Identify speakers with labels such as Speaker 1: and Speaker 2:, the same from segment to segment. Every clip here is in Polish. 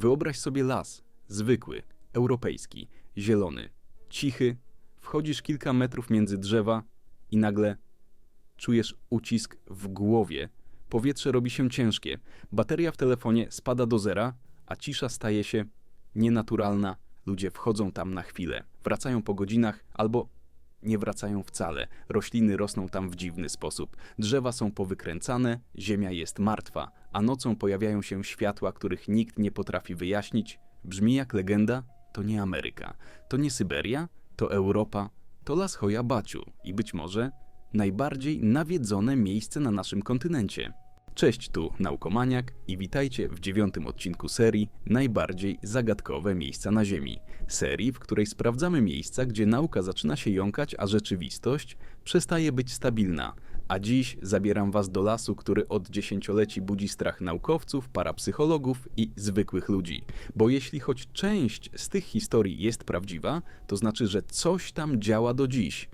Speaker 1: Wyobraź sobie las, zwykły, europejski, zielony, cichy. Wchodzisz kilka metrów między drzewa i nagle czujesz ucisk w głowie. Powietrze robi się ciężkie, bateria w telefonie spada do zera, a cisza staje się nienaturalna. Ludzie wchodzą tam na chwilę, wracają po godzinach albo nie wracają wcale. Rośliny rosną tam w dziwny sposób. Drzewa są powykręcane, ziemia jest martwa, a nocą pojawiają się światła, których nikt nie potrafi wyjaśnić. Brzmi jak legenda? To nie Ameryka, to nie Syberia, to Europa, to Las Hoya Baciu i być może najbardziej nawiedzone miejsce na naszym kontynencie. Cześć, tu Naukomaniak i witajcie w dziewiątym odcinku serii Najbardziej zagadkowe miejsca na Ziemi. Serii, w której sprawdzamy miejsca, gdzie nauka zaczyna się jąkać, a rzeczywistość przestaje być stabilna. A dziś zabieram Was do lasu, który od dziesięcioleci budzi strach naukowców, parapsychologów i zwykłych ludzi. Bo jeśli choć część z tych historii jest prawdziwa, to znaczy, że coś tam działa do dziś.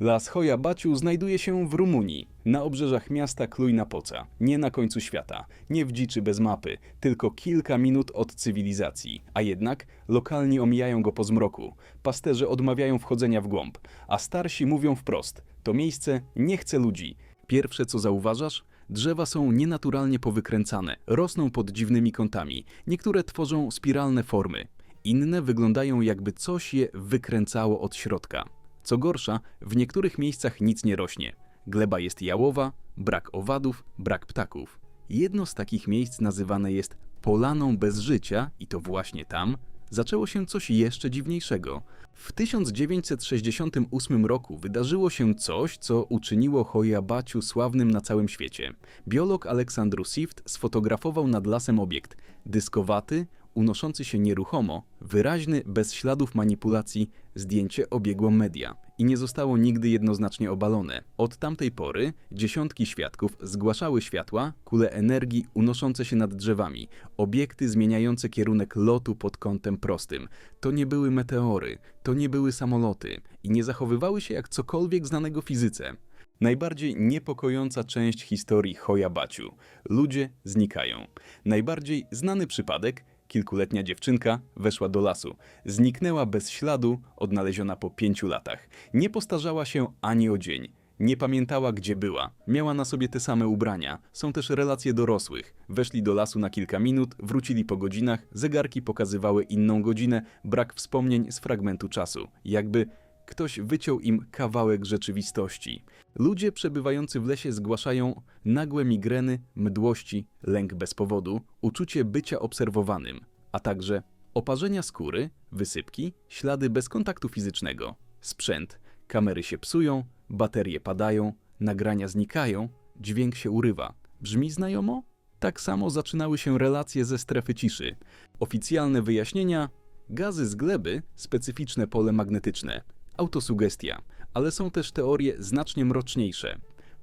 Speaker 1: Las Hoja Baciu znajduje się w Rumunii, na obrzeżach miasta Cluj-Napoca, nie na końcu świata, nie w dziczy bez mapy, tylko kilka minut od cywilizacji. A jednak lokalni omijają go po zmroku, pasterze odmawiają wchodzenia w głąb, a starsi mówią wprost, to miejsce nie chce ludzi. Pierwsze co zauważasz? Drzewa są nienaturalnie powykręcane, rosną pod dziwnymi kątami, niektóre tworzą spiralne formy, inne wyglądają jakby coś je wykręcało od środka. Co gorsza, w niektórych miejscach nic nie rośnie. Gleba jest jałowa, brak owadów, brak ptaków. Jedno z takich miejsc nazywane jest Polaną bez życia i to właśnie tam zaczęło się coś jeszcze dziwniejszego. W 1968 roku wydarzyło się coś, co uczyniło Hoyabaciu sławnym na całym świecie. Biolog Aleksandru Sift sfotografował nad lasem obiekt dyskowaty, unoszący się nieruchomo, wyraźny, bez śladów manipulacji, zdjęcie obiegło media i nie zostało nigdy jednoznacznie obalone. Od tamtej pory dziesiątki świadków zgłaszały światła, kule energii unoszące się nad drzewami, obiekty zmieniające kierunek lotu pod kątem prostym. To nie były meteory, to nie były samoloty i nie zachowywały się jak cokolwiek znanego fizyce. Najbardziej niepokojąca część historii Hoyabaciu. Ludzie znikają. Najbardziej znany przypadek Kilkuletnia dziewczynka weszła do lasu. Zniknęła bez śladu, odnaleziona po pięciu latach. Nie postarzała się ani o dzień. Nie pamiętała, gdzie była. Miała na sobie te same ubrania. Są też relacje dorosłych. Weszli do lasu na kilka minut, wrócili po godzinach, zegarki pokazywały inną godzinę, brak wspomnień z fragmentu czasu. Jakby ktoś wyciął im kawałek rzeczywistości. Ludzie przebywający w lesie zgłaszają nagłe migreny, mdłości, lęk bez powodu, uczucie bycia obserwowanym, a także oparzenia skóry, wysypki, ślady bez kontaktu fizycznego, sprzęt, kamery się psują, baterie padają, nagrania znikają, dźwięk się urywa. Brzmi znajomo? Tak samo zaczynały się relacje ze strefy ciszy. Oficjalne wyjaśnienia gazy z gleby, specyficzne pole magnetyczne, autosugestia, ale są też teorie znacznie mroczniejsze.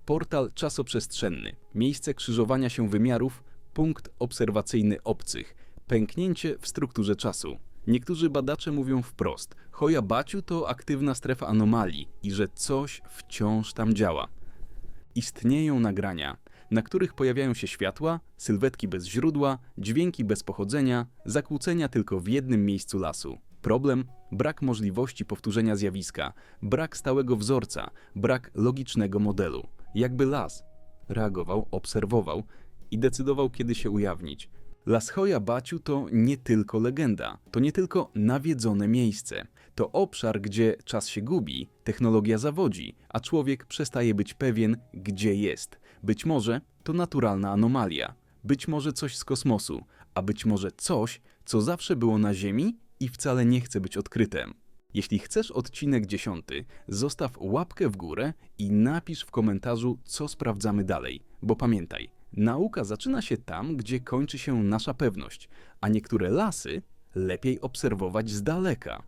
Speaker 1: Portal czasoprzestrzenny, miejsce krzyżowania się wymiarów, punkt obserwacyjny obcych, pęknięcie w strukturze czasu. Niektórzy badacze mówią wprost, Hoja Baciu to aktywna strefa anomalii i że coś wciąż tam działa. Istnieją nagrania, na których pojawiają się światła, sylwetki bez źródła, dźwięki bez pochodzenia, zakłócenia tylko w jednym miejscu lasu. Problem brak możliwości powtórzenia zjawiska, brak stałego wzorca, brak logicznego modelu. Jakby las reagował, obserwował i decydował, kiedy się ujawnić. Las Hoya Baciu to nie tylko legenda, to nie tylko nawiedzone miejsce. To obszar, gdzie czas się gubi, technologia zawodzi, a człowiek przestaje być pewien, gdzie jest. Być może to naturalna anomalia, być może coś z kosmosu, a być może coś, co zawsze było na Ziemi i wcale nie chce być odkryte. Jeśli chcesz odcinek dziesiąty, zostaw łapkę w górę i napisz w komentarzu, co sprawdzamy dalej. Bo pamiętaj, nauka zaczyna się tam, gdzie kończy się nasza pewność, a niektóre lasy lepiej obserwować z daleka.